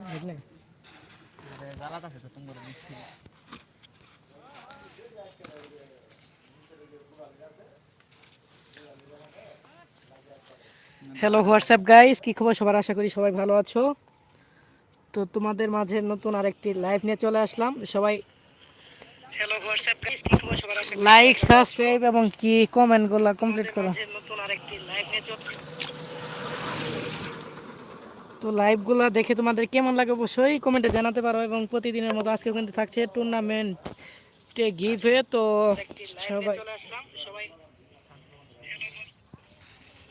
Hello WhatsApp guys কি খবর সবার? আশা করি সবাই ভালো আছো। তো তোমাদের মাঝে নতুন আরেকটি লাইভ নিয়ে চলে আসলাম। সবাই হ্যালো হোয়াটসঅ্যাপ গাইস কি খবর সবার? আশা লাইক সাবস্ক্রাইব এবং কি কমেন্টগুলো কমপ্লিট করো। নতুন আরেকটি লাইভ নিয়ে চলে তো লাইভগুলো দেখে তোমাদের কেমন লাগে অবশ্যই কমেন্টে জানাতে পারো এবং প্রতিদিনের মতো আজকে কিন্তু থাকছে টুর্নামেন্টে গিভে তো সবাই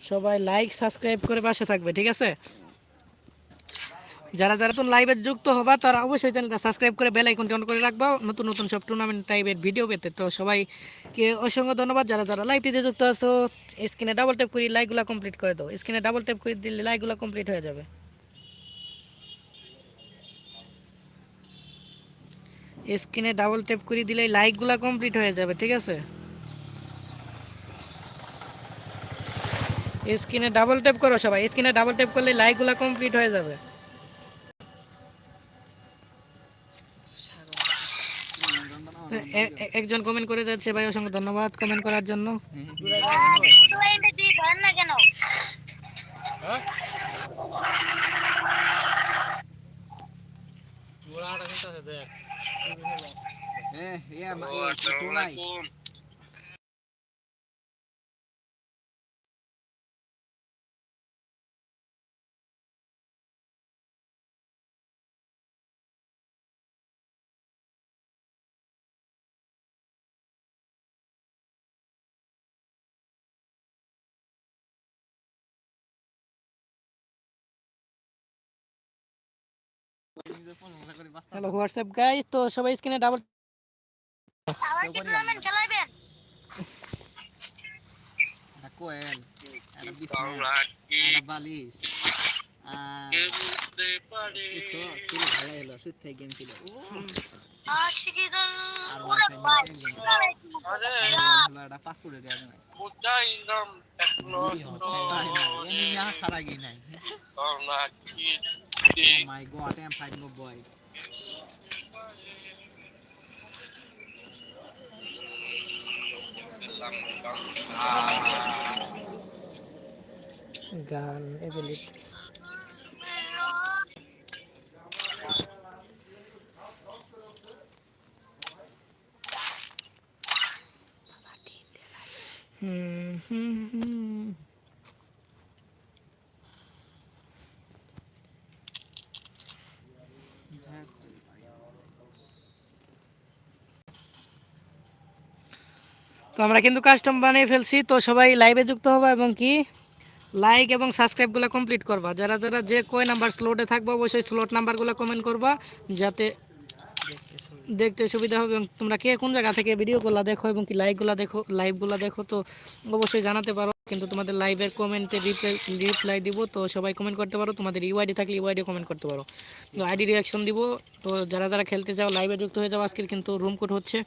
সবাই লাইক সাবস্ক্রাইব করে পাশে থাকবে, ঠিক আছে? যারা যারা নতুন লাইভে যুক্ত হবা, তারা অবশ্যই চ্যানেলটা সাবস্ক্রাইব করে বেল আইকনটি অন করে রাখবা। নতুন নতুন সব টুর্নামেন্ট টাইপের ভিডিও পেতে। তো সবাইকে অসংখ্য ধন্যবাদ। যারা যারা লাইভটিতে যুক্ত আছো স্ক্রিনে ডাবল ট্যাপ করে লাইকগুলো কমপ্লিট করে দাও। স্ক্রিনে ডাবল ট্যাপ করে দিলে লাইকগুলো কমপ্লিট হয়ে যাবে। স্ক্রিনে ডাবল ট্যাপ করে দিলে লাইকগুলো কমপ্লিট হয়ে যাবে, ঠিক আছে? স্ক্রিনে ডাবল ট্যাপ করো সবাই, স্ক্রিনে ডাবল ট্যাপ করলে লাইকগুলো কমপ্লিট হয়ে যাবে। একজন কমেন্ট করে যাচ্ছে, ভাই, অসংখ্য ধন্যবাদ কমেন্ট করার জন্য। গোড়াটা কিন্তু আছে দেখ এ ইয়া হ্যালো হোয়াটসঅ্যাপ গাইস তো সবাই স্ক্রিনে ডাবল কোয়েল একটা বিছানা একটা বালিশ আর কিছু ছিল ভালো হলো সুদ থেকে গেম ছিল ও আর ভালো একটা পাস করে দেওয়া যায় এমনি না সারা গিয়ে নাই মাই গড এম ফাইভ নো বয় গান এবিলিটি হুম হুম হুম তো আমরা কিন্তু কাস্টম বানিয়ে ফেলছি। তো সবাই লাইভে যুক্ত হবা এবং কি? লাইক এবং সাবস্ক্রাইবগুলো কমপ্লিট করবা। যারা যারা যে কয় নাম্বার স্লোটে থাকব, অবশ্যই স্লোট নাম্বারগুলো কমেন্ট করবা, যাতে দেখতে সুবিধা হবে এবং তোমরা কে কোন জায়গা থেকে ভিডিওগুলো দেখো এবং কি লাইকগুলো দেখো লাইভগুলো দেখো, তো অবশ্যই জানাতে পারো। কিন্তু তোমাদের লাইভের কমেন্টে রিপ্লাই রিপ্লাই দিব, তো সবাই কমেন্ট করতে পারো। তোমাদের ইউআইডি থাকলে ইউআইডি কমেন্ট করতে পারো। তো আইডি রিয়াকশন দিব। তো যারা যারা খেলতে চাও লাইভে যুক্ত হয়ে যাও, আজকের কিন্তু রুম কোড হচ্ছে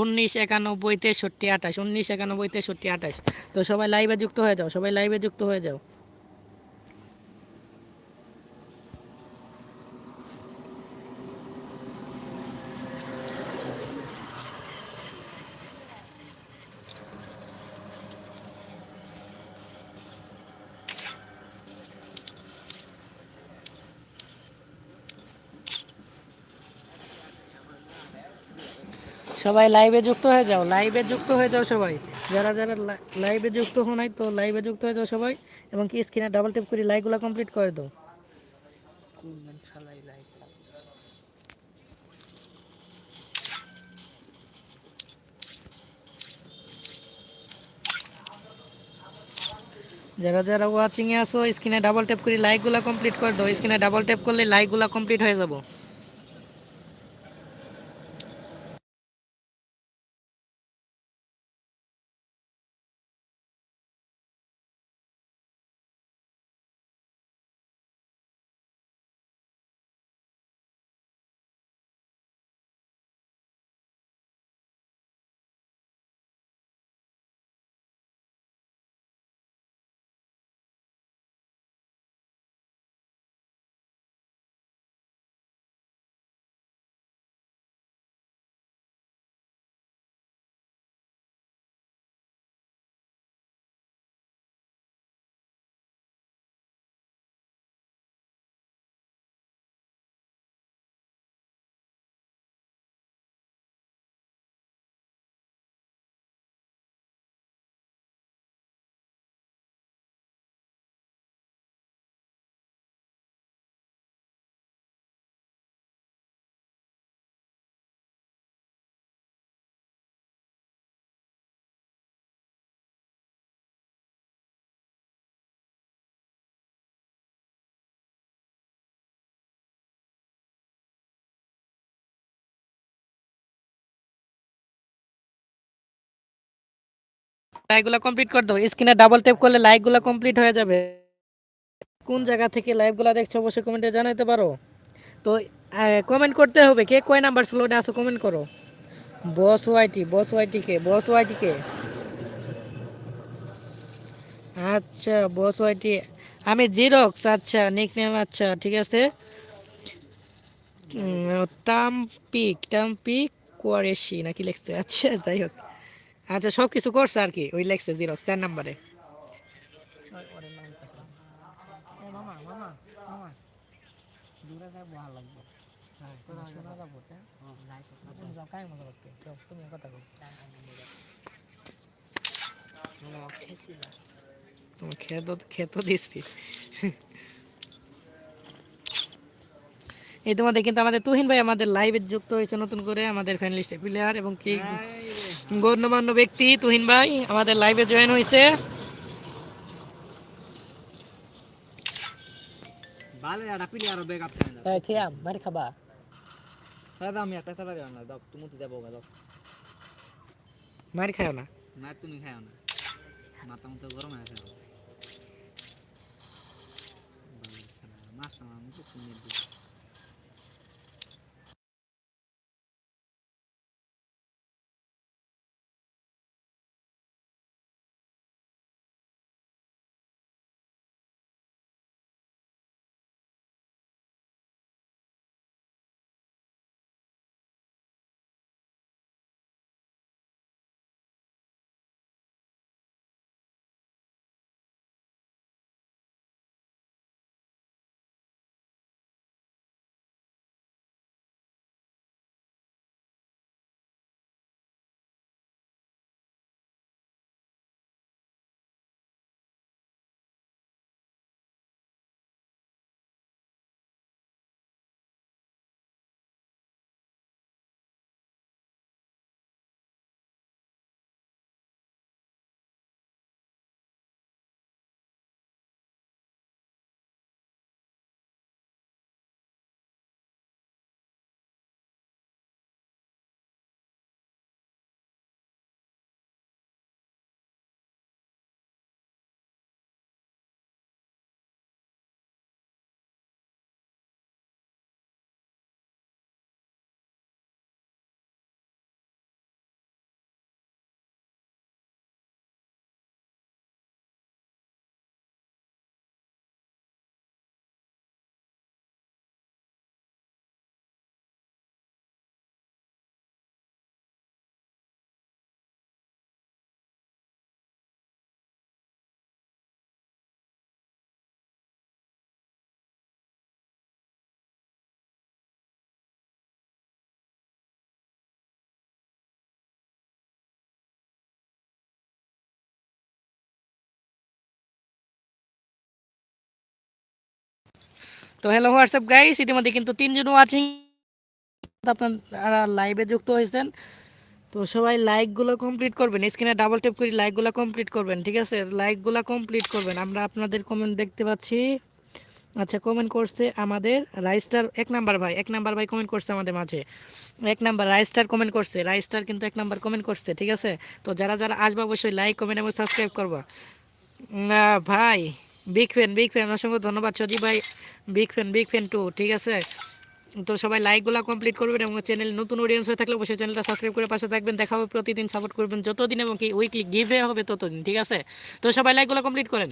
উনিশ একানব্বই তেষট্টি আঠাশ, উনিশ একানব্বই তেষট্টি আঠাশ। তো সবাই লাইভে যুক্ত হয়ে যাও, সবাই লাইভে যুক্ত হয়ে যাও। সবাই লাইভে যুক্ত হয়ে যাও লাইভে যুক্ত হয়ে যাও সবাই। যারা যারা লাইভে যুক্ত হো নাই তো লাইভে যুক্ত হয়ে যাও সবাই, এবং কি স্ক্রিনে ডাবল টেপ করে লাইকগুলো কমপ্লিট করে দাও। যারা যারা ওয়াচিং এ আসো স্ক্রিনে ডাবল টেপ করে লাইকগুলো কমপ্লিট করে দাও। স্ক্রিনে ডাবল টেপ করলে লাইকগুলো কমপ্লিট হয়ে যাব। লাইকগুলো কমপ্লিট করে দাও। স্ক্রিনে ডাবল ট্যাপ করলে লাইকগুলো কমপ্লিট হয়ে যাবে। কোন জায়গা থেকে লাইভগুলো দেখছ অবশ্যই কমেন্টে জানাতে পারো। তো কমেন্ট করতে হবে কে কয় নাম্বার স্লোটে আসো কমেন্ট করো। বস ওয়াইটি বস ওয়াইটি কে বস ওয়াইটি কে। আচ্ছা বস ওয়াইটি আমি জিরক্স আচ্ছা নিকনেম আচ্ছা ঠিক আছে। টাম্পিক টাম্পিক কোয়ারেশি নাকি লেখছে? আচ্ছা যাই হোক। আচ্ছা সব কিছু করছে আর কি, ওই লেখছে জিরক্স চার নাম্বারে। দিচ্ছি। এই তোমাদের কিন্তু আমাদের তুহিন ভাই আমাদের লাইভে যুক্ত হয়েছে নতুন করে, আমাদের ফ্যান লিস্টে প্লেয়ার এবং কি গণ্যমান্য ব্যক্তি তুহিন ভাই আমাদের লাইভে জয়েন হয়েছে মারি না দাও তুমি খাও না। না তুমি খাও না। মাথা মতো গরম আছে মাছ আমার তো হ্যালো হোয়াটসঅ্যাপ গাইস ইতিমধ্যে কিন্তু তিনজন ওয়াচিং আপনারা লাইভে যুক্ত হয়েছেন, তো সবাই লাইকগুলো কমপ্লিট করবেন। স্ক্রিনে ডাবল ট্যাপ করে লাইকগুলো কমপ্লিট করবেন, ঠিক আছে? লাইকগুলো কমপ্লিট করবেন। আমরা আপনাদের কমেন্ট দেখতে পাচ্ছি। আচ্ছা কমেন্ট করছে আমাদের রাইস্টার এক নাম্বার ভাই, এক নাম্বার ভাই কমেন্ট করছে আমাদের মাঝে। এক নাম্বার রাইস্টার কমেন্ট করছে। রাইস্টার কিন্তু এক নাম্বার কমেন্ট করছে, ঠিক আছে? তো যারা যারা আসবে অবশ্যই লাইক কমেন্ট এবং সাবস্ক্রাইব করবা। ভাই। বিগ ফ্যান বিগ ফ্যান অসংখ্য ধন্যবাদ সজি ভাই। Big fan big fan to ঠিক আছে? তো সবাই লাইকগুলো কমপ্লিট করবেন এবং চ্যানেল নতুন অডিয়েন্স হয়ে থাকলে অবশ্যই চ্যানেলটা সাবস্ক্রাইব করে পাশে থাকবেন। দেখা হবে প্রতিদিন সাপোর্ট করবেন যতদিন এবং কি উইকলি গিভে হবে ততদিন, ঠিক আছে? তো সবাই লাইকগুলো কমপ্লিট করেন।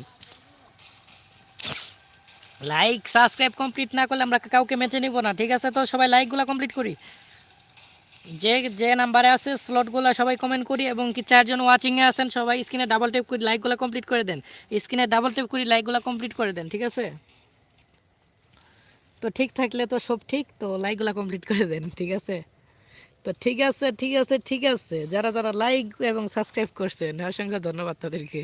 লাইক সাবস্ক্রাইব কমপ্লিট না করলে আমরা কাউকে মেচে নিব না, ঠিক আছে? তো সবাই লাইকগুলো কমপ্লিট করি। যে যে নাম্বারে আছে স্লটগুলো সবাই কমেন্ট করি এবং কি চারজন ওয়াচিংয়ে আছেন, সবাই স্ক্রিনে ডাবল টেপ করে লাইকগুলো কমপ্লিট করে দেন। স্ক্রিনে ডাবল টেপ করে লাইকগুলো কমপ্লিট করে দেন, ঠিক আছে? তো ঠিক থাকলে তো সব ঠিক, তো লাইকগুলো কমপ্লিট করে দেন, ঠিক আছে? তো ঠিক আছে ঠিক আছে ঠিক আছে। যারা যারা লাইক এবং সাবস্ক্রাইব করছেন, অসংখ্য ধন্যবাদ তাদেরকে।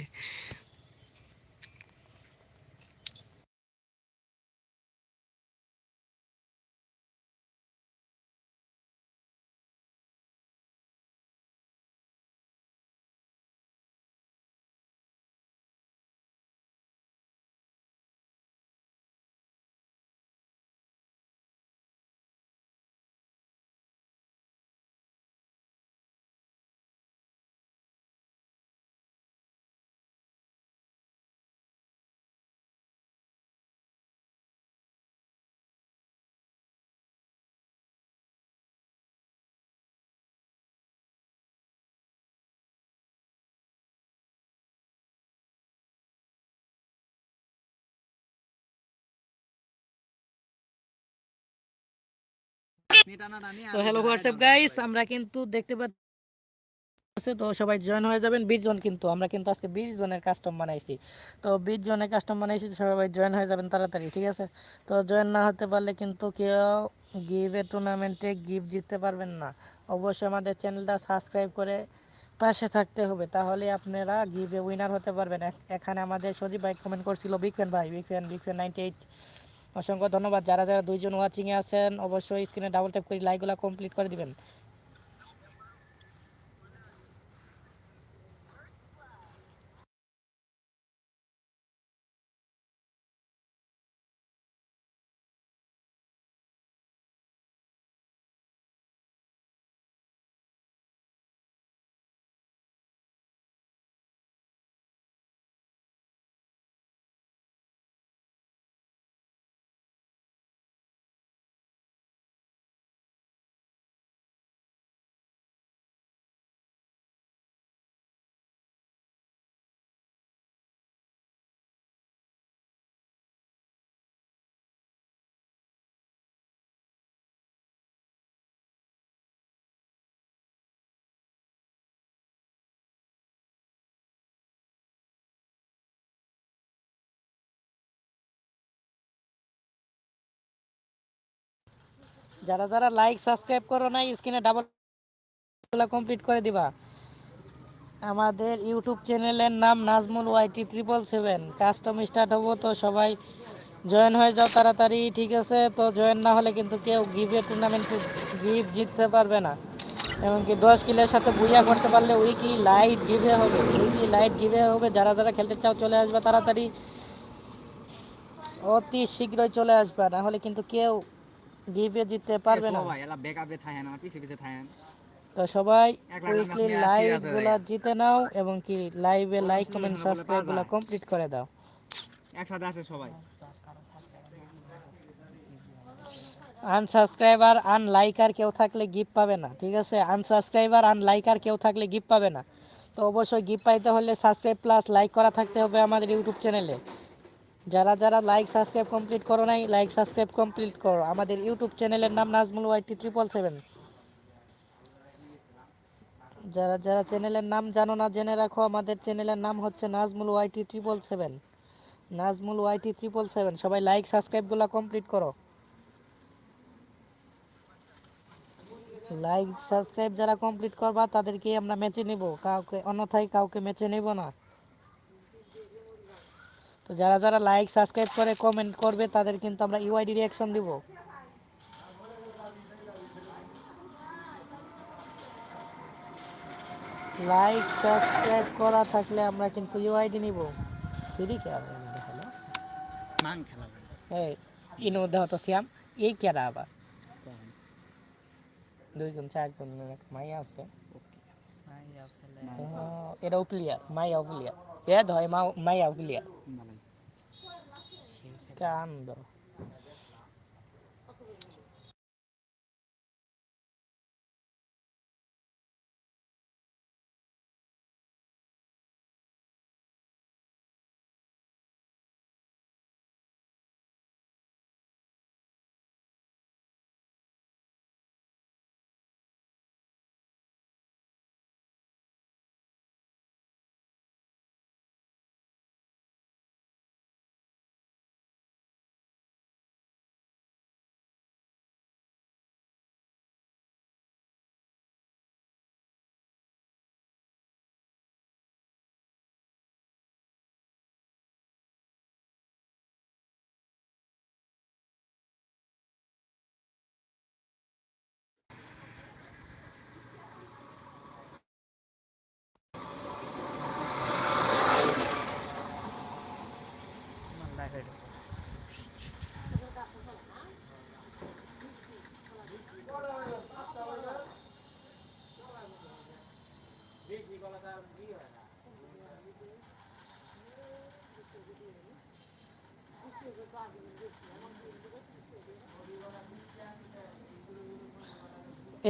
তো হ্যালো হোয়াটসঅ্যাপ গাইস আমরা কিন্তু দেখতে পাচ্ছি তো সবাই জয়েন হয়ে যাবেন বিশ জন কিন্তু আমরা কিন্তু আজকে বিশ জনের কাস্টম বানাইছি। তো বিশ জনের কাস্টম বানাইছি সবাই জয়েন হয়ে যাবেন তাড়াতাড়ি ঠিক আছে? তো জয়েন না হতে পারলে কিন্তু কেউ গিভে টুর্নামেন্টে গিফট জিততে পারবেন না। অবশ্যই আমাদের চ্যানেলটা সাবস্ক্রাইব করে পাশে থাকতে হবে তাহলে আপনারা গিভে উইনার হতে পারবেন। এখানে আমাদের সজীব ভাই কমেন্ট করছিল বিগ ফ্যান ভাই big fan big fan ninety eight অসংখ্য ধন্যবাদ। যারা যারা দুইজন ওয়াচিংয়ে আছেন, অবশ্যই স্ক্রিনে ডাবল ট্যাপ করে লাইকগুলো কমপ্লিট করে দিবেন। যারা যারা লাইক সাবস্ক্রাইব করো না স্ক্রিনে ডাবল কমপ্লিট করে দিবা। আমাদের ইউটিউব চ্যানেলের নাম Nazmul YT triple seven custom start হব তো সবাই জয়েন হয়ে যাও তাড়াতাড়ি, ঠিক আছে? তো জয়েন না হলে কিন্তু কেউ গিভে টুর্নামেন্টে গিফট জিততে পারবে না। এমনকি দশ কিলের সাথে বুইয়া করতে পারলে উইকলি লাইট গিভে হবে। উইকলি লাইট গিভে হবে। যারা যারা খেলতে চাও চলে আসবে তাড়াতাড়ি। অতি শীঘ্রই চলে আসবে। না হলে কিন্তু কেউ গিভে জিততে পারবে না। ভাই এলা ব্যাকআপে থাকেন আমার পিছে পিছে থাকেন তো সবাই উইকলি লাইভগুলা জিতে নাও এবং কি লাইভে লাইক কমেন্ট সাবস্ক্রাইবগুলা। কমপ্লিট করে দাও। একসাথে আসে সবাই। আনসাবস্ক্রাইবার কেউ থাকলে গিফট পাবে না ঠিক আছে? আনসাবস্ক্রাইবার আন লাইকার কেউ থাকলে গিফট পাবে না। তো অবশ্যই গিফট পাইতে হলে সাবস্ক্রাইব প্লাস লাইক করা থাকতে হবে আমাদের ইউটিউব চ্যানেলে যারা যারা লাইক সাবস্ক্রাইব কমপ্লিট করো নাই লাইক সাবস্ক্রাইব কমপ্লিট করো। আমাদের ইউটিউব চ্যানেলের নাম নাজমুল ওয়াইটি ট্রিপল সেভেন যারা যারা চ্যানেলের নাম জানো না, জেনে রাখো, আমাদের চ্যানেলের নাম হচ্ছে Nazmul YT triple seven Nazmul YT triple seven সবাই লাইক সাবস্ক্রাইবগুলো কমপ্লিট করো। লাইক সাবস্ক্রাইব যারা কমপ্লিট করবা তাদেরকে আমরা ম্যাচে নেব। কাউকে, অন্যথায় কাউকে ম্যাচে নেব না। তো যারা যারা লাইক সাবস্ক্রাইব করে কমেন্ট করবে তাদের কিন্তু আমরা ইউআইডি রিয়াকশন দিব। লাইক সাবস্ক্রাইব করা থাকলে আমরা কিন্তু ইউআইডি নিব। সিরি কে আবার দেখাল? মাং খেলা এই ইনো দেহ তো শ্যাম। এই কেরা আবার? দুইজন চারজন মাইয়া আছে। আহ, এটাও ক্লিয়ার মাইয়াও ক্লিয়ার এ ধয় মা মাইয়াও buscando.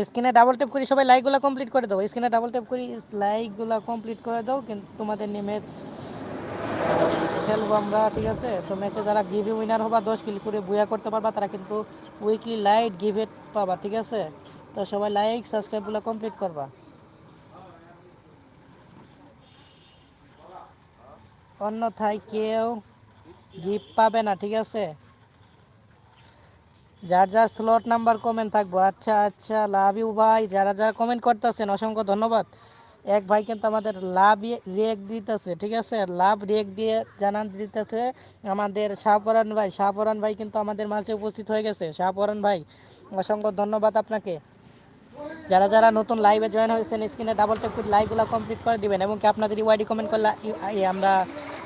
স্ক্রিনে ডাবল ট্যাপ করি সবাই লাইকগুলো কমপ্লিট করে দাও। স্ক্রিনে ডাবল ট্যাপ করি লাইকগুলো কমপ্লিট করে দাও, কিন্তু তোমাদের নিয়ে ম্যাচ খেলব আমরা, ঠিক আছে? তো ম্যাচে যারা গিভে উইনার হবা, দশ কিল করে বুয়া করতে পারবা, তারা কিন্তু উইকলি লাইট গিভে পাবা, ঠিক আছে? তো সবাই লাইক সাবস্ক্রাইবগুলো কমপ্লিট করবা। অন্যথায় কেউ গিফট পাবে না, ঠিক আছে? যার যার স্লট নাম্বার কমেন্ট থাকব। আচ্ছা আচ্ছা লাভ ইউ ভাই। যারা যারা কমেন্ট করতেছেন, অসংখ্য ধন্যবাদ। এক ভাই কিন্তু আমাদের লাভ রিয়েক্ট দিতেছে, ঠিক আছে? লাভ রিয়েক্ট দিয়ে জানান দিতেছে। আমাদের শাহপরান ভাই শাহপরান ভাই কিন্তু আমাদের মাঝে উপস্থিত হয়ে গেছে। শাহপরান ভাই, অসংখ্য ধন্যবাদ আপনাকে। যারা যারা নতুন লাইভে জয়েন হয়েছেন স্ক্রিনে ডাবল ট্যাপ করে কমপ্লিট করে দিবেন, এবং কি আপনাদের ইউআইডি কমেন্ট করলে, আমরা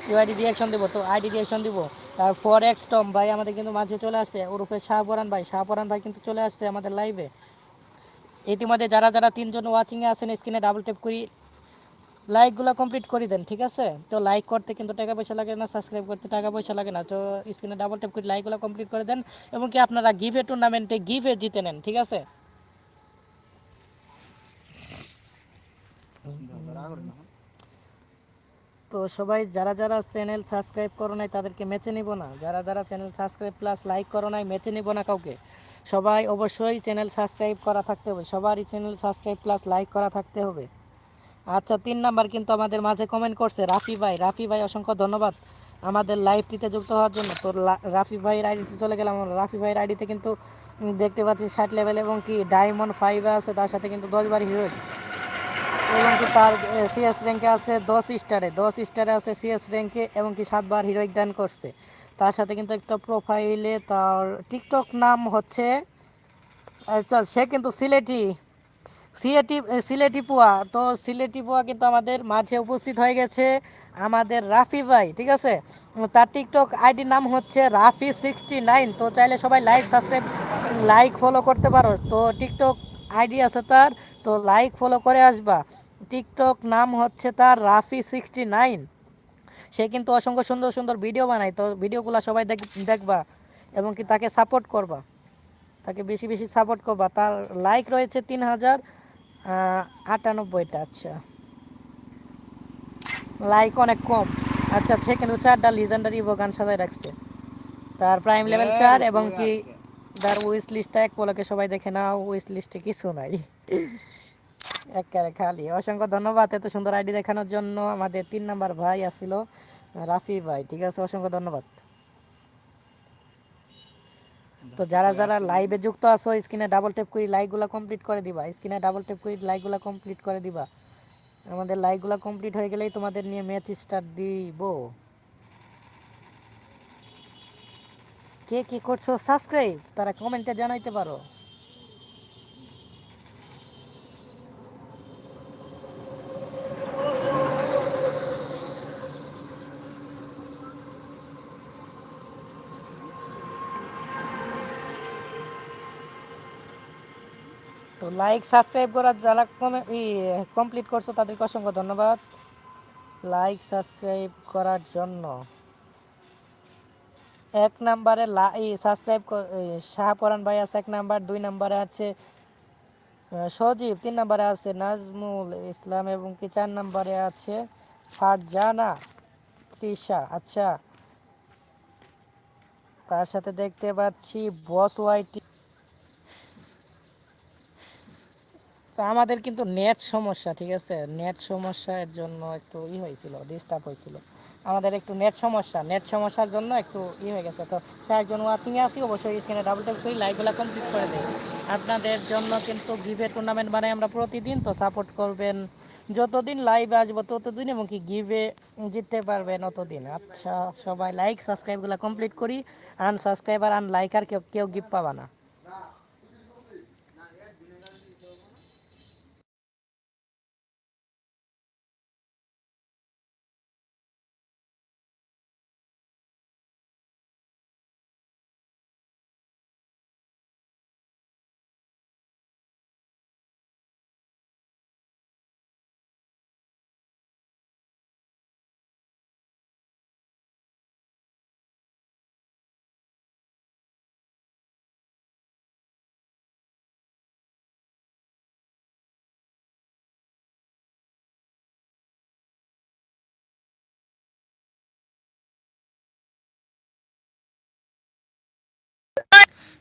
ইউআইডি রিয়াকশন দেবো? তো আইডি রিয়াকশন দিব। তারপর এক্স টম ভাই আমাদের কিন্তু মাঝে চলে আসছে ওরূপে শাহপরান ভাই। শাহপরান ভাই কিন্তু চলে আসছে আমাদের লাইভে ইতিমধ্যে যারা যারা তিনজন ওয়াচিংয়ে আছেন স্ক্রিনে ডাবল টেপ করি লাইকগুলো কমপ্লিট করে দেন, ঠিক আছে? তো লাইক করতে কিন্তু টাকা পয়সা লাগে না সাবস্ক্রাইব করতে টাকা পয়সা লাগে না। তো স্ক্রিনে ডাবল ট্যাপ করে লাইকগুলো কমপ্লিট করে দেন, এবং কি আপনারা গিভে টুর্নামেন্টে গিভে জিতে নেন, ঠিক আছে? তো সবাই যারা যারা চ্যানেল সাবস্ক্রাইব করো নাই, তাদেরকে মেচে নিব না। যারা যারা চ্যানেল সাবস্ক্রাইব প্লাস লাইক করো নাই, মেচে নিব না কাউকে। সবাই অবশ্যই চ্যানেল সাবস্ক্রাইব করা থাকতে হবে। সবারই চ্যানেল সাবস্ক্রাইব প্লাস লাইক করা থাকতে হবে। আচ্ছা তিন নাম্বার কিন্তু আমাদের মাঝে কমেন্ট করছে রাফি ভাই। রাফি ভাই, অসংখ্য ধন্যবাদ আমাদের লাইভটিতে যুক্ত হওয়ার জন্য। তো রাফি ভাইয়ের আইডিতে চলে গেলাম রাফি ভাইয়ের আইডিতে কিন্তু দেখতে পাচ্ছি ষাট লেভেল এবং কি ডায়মন্ড ফাইভে আছে, তার সাথে কিন্তু দশ বার এবং কি তার সিএস র্যাঙ্কে আছে দশ স্টারে দশ স্টারে আছে সিএস র্যাঙ্কে এবং কি সাতবার হিরোইক ডান করছে। তার সাথে কিন্তু একটা প্রোফাইলে তার টিকটক নাম হচ্ছে আচ্ছা সে কিন্তু সিলেটি সিলেটি সিলেটি পুয়া। তো সিলেটি পুয়া কিন্তু আমাদের মাঝে উপস্থিত হয়ে গেছে আমাদের রাফি ভাই, ঠিক আছে? তার টিকটক আইডির নাম হচ্ছে রাফি সিক্সটি নাইন। তো চাইলে সবাই লাইক সাবস্ক্রাইব লাইক ফলো করতে পারো। তো টিকটক আইডি আছে তার। তো লাইক ফলো করে আসবা। টিকটক নাম হচ্ছে তার রাফি সিক্সটি নাইন সে কিন্তু অসংখ্য সুন্দর সুন্দর ভিডিও বানায় তো ভিডিওগুলো সবাই দেখ দেখবা এবং কি তাকে সাপোর্ট করবা। তাকে বেশি বেশি সাপোর্ট করবা। তার লাইক রয়েছে তিন হাজার আটানব্বইটা আচ্ছা। লাইক অনেক কম। আচ্ছা সে কিন্তু চারটা লিজেন্ডারি গান সাজায় রাখছে। তার প্রাইম লেভেল চার এবং কি তার উইস লিস্টটা এক পলকে সবাই দেখে না উইস লিস্টে কিছু নাই। একেবারে খালি। অসংখ্য ধন্যবাদ এত সুন্দর আইডি দেখানোর জন্য। আমাদের তিন নাম্বার ভাই আসছিল রাফি ভাই, ঠিক আছে? অসংখ্য ধন্যবাদ। তো যারা যারা লাইভে যুক্ত আছো, স্ক্রিনে ডাবল ট্যাপ করে লাইকগুলো কমপ্লিট করে দিবা। স্ক্রিনে ডাবল ট্যাপ করে লাইকগুলো কমপ্লিট করে দিবা। আমাদের লাইকগুলো কমপ্লিট হয়ে গেলেই তোমাদের নিয়ে ম্যাচ স্টার্ট দিব। কে কি করছ? সাবস্ক্রাইব তারা কমেন্টে জানাইতে পারো। লাইক সাবস্ক্রাইব করার যারা কমে কমপ্লিট করছ, তাদেরকে অসংখ্য ধন্যবাদ। লাইক সাবস্ক্রাইব করার জন্য। এক নাম্বারে সাবস্ক্রাইব শাহপরান ভাই আছে এক নাম্বার, দুই নাম্বারে আছে সজীব, তিন নাম্বারে আছে নাজমুল ইসলাম এবং কি চার নাম্বারে আছে ফারজানা, তৃষা। আচ্ছা তার সাথে দেখতে পাচ্ছি বস ওয়াইটি তো আমাদের কিন্তু নেট সমস্যা, ঠিক আছে? নেট সমস্যার জন্য একটু ই হয়েছিল ডিস্টার্ব হয়েছিল। আমাদের একটু নেট সমস্যা নেট সমস্যার জন্য একটু ই হয়ে গেছে। তো চারজন ওয়াচিংয়ে আসি অবশ্যই স্ক্রিনে ডাবল ট্যাপ করি লাইভগুলো কমপ্লিট করে দিই আপনাদের জন্য কিন্তু গিভে টুর্নামেন্ট বানাই আমরা প্রতিদিন, তো সাপোর্ট করবেন। যতদিন লাইভে আসব, ততদিন এবং কি গিভে জিততে পারবেন অতদিন। আচ্ছা সবাই লাইক সাবস্ক্রাইবগুলো কমপ্লিট করি। আনসাবস্ক্রাইবার আন লাইক আর কেউ কেউ গিফট পাবা না।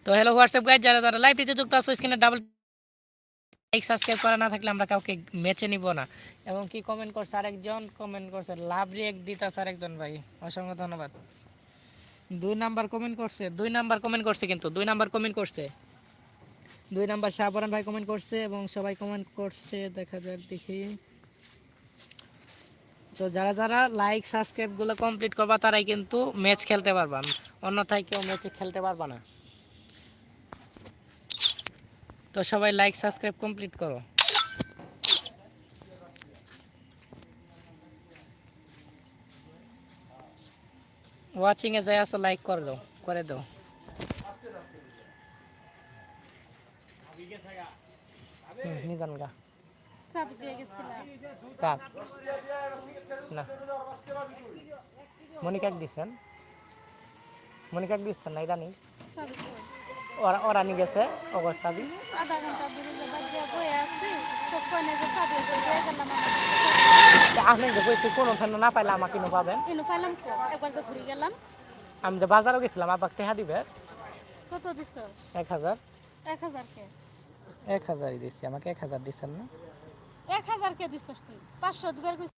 তো হ্যালো হোয়াটসঅ্যাপ গাইজ যারা যারা লাইভটিতে যুক্ত আছো স্ক্রিনে ডাবল লাইক সাবস্ক্রাইব করা না থাকলে আমরা কাউকে ম্যাচে নিব না। এবং কি কমেন্ট করছে আরেকজন? কমেন্ট করছে, লাভ রিয়েক্ট দিতাছে আরেকজন ভাই, অসংখ্য ধন্যবাদ। দুই নাম্বার কমেন্ট করছে, দুই নাম্বার কমেন্ট করছে কিন্তু, দুই নাম্বার কমেন্ট করছে। দুই নাম্বার শাহপরান ভাই কমেন্ট করছে এবং সবাই কমেন্ট করছে, দেখা যাক দেখি। তো যারা যারা লাইক সাবস্ক্রাইবগুলো কমপ্লিট করবা, তারাই কিন্তু ম্যাচ খেলতে পারবা। অন্যথায় কেউ ম্যাচে খেলতে পারবা না। তো সবাই লাইক সাবস্ক্রাইব কমপ্লিট করো। ওয়াচিং এ যাই আসো লাইক করে দাও করে দাও। নিদান গা। কাক না। মনিকাক দিছেন? মনিকাক দিচ্ছেন না কই? ওরা ওরা নিয়ে গেছে ওগর চাবি। আপনি যে বলছি কোনো ওখানে না পাইলে আমাকে কিনো পাবেন? আমি তো বাজারও গেছিলাম আবার টেহা দিবে? কত দিছ? এক হাজার। এক হাজার কে? এক হাজারই দিচ্ছি আমাকে এক হাজার দিচ্ছেন না? এক হাজার কে দিছস তুই? পাঁচশো দুবার কইছি